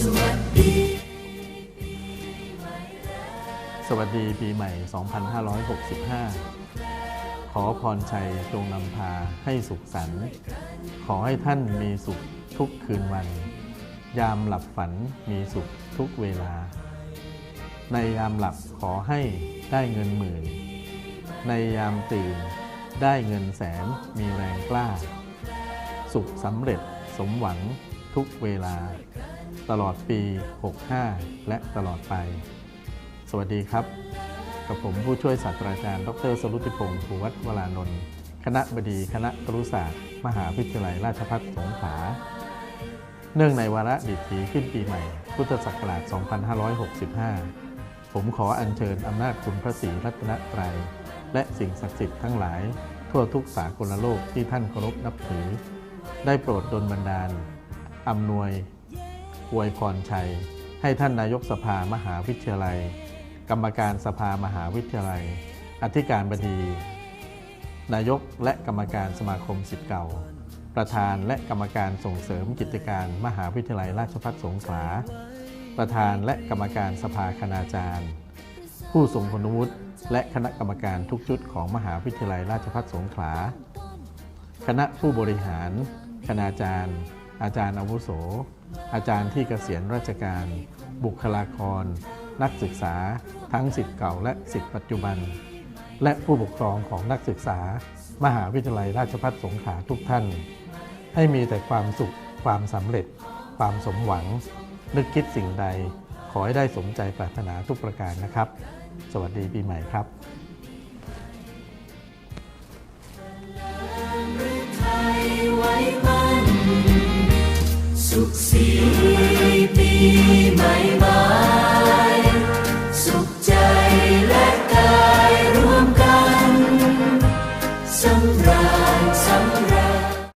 สวัสดีปีใหม่ 2565 ขอพรชัยจงนำพาให้สุขสันต์ขอให้ท่านมีสุขทุกคืนวัน ยามหลับฝันมีสุขทุกเวลา ในยามหลับขอให้ได้เงินหมื่น ในยามตื่นได้เงินแสนมีแรงกล้า สุขสำเร็จสมหวังทุกเวลา ตลอดปี 65 และตลอดไป สวัสดีครับ กับผมผู้ช่วยศาสตราจารย์ ดรสรุติพงศ์ภูวัฒน์วรานนท์คณะบดีคณะครุศาสตร์ มหาวิทยาลัยราชภัฏสงขลาเนื่องในวาระดิถีขึ้นปีใหม่ พุทธศักราช 2565 ผมขออัญเชิญอำนาจคุณพระศรีรัตนตรัย และสิ่งศักดิ์สิทธิ์ทั้งหลาย ทั่วทุกสากลโลกที่ท่านเคารพนับถือ ได้โปรดดลบันดาลอำนวย อวยพรชัย ให้ท่านนายกสภามหาวิทยาลัย กรรมการสภามหาวิทยาลัย อธิการบดี นายกและกรรมการสมาคมสิทธิ์เก่า ประธานและกรรมการส่งเสริมกิจการมหาวิทยาลัยราชภัฏสงขลา ประธานและกรรมการสภาคณาจารย์ ผู้ทรงคุณวุฒิและคณะกรรมการทุกชุดของมหาวิทยาลัยราชภัฏสงขลา คณะผู้บริหาร คณาจารย์ อาจารย์อาวุโส อาจารย์ที่เกษียณราชการ บุคลากร นักศึกษา ทั้งสิทธิ์เก่าและสิทธิ์ปัจจุบัน และผู้ปกครองของนักศึกษา มหาวิทยาลัยราชภัฏสงขลาทุกท่าน ให้มีแต่ความสุข ความสำเร็จ ความสมหวัง นึกคิดสิ่งใด ขอให้ได้สมใจปรารถนาทุกประการนะครับ สวัสดีปีใหม่ครับ สีปีใหม่มา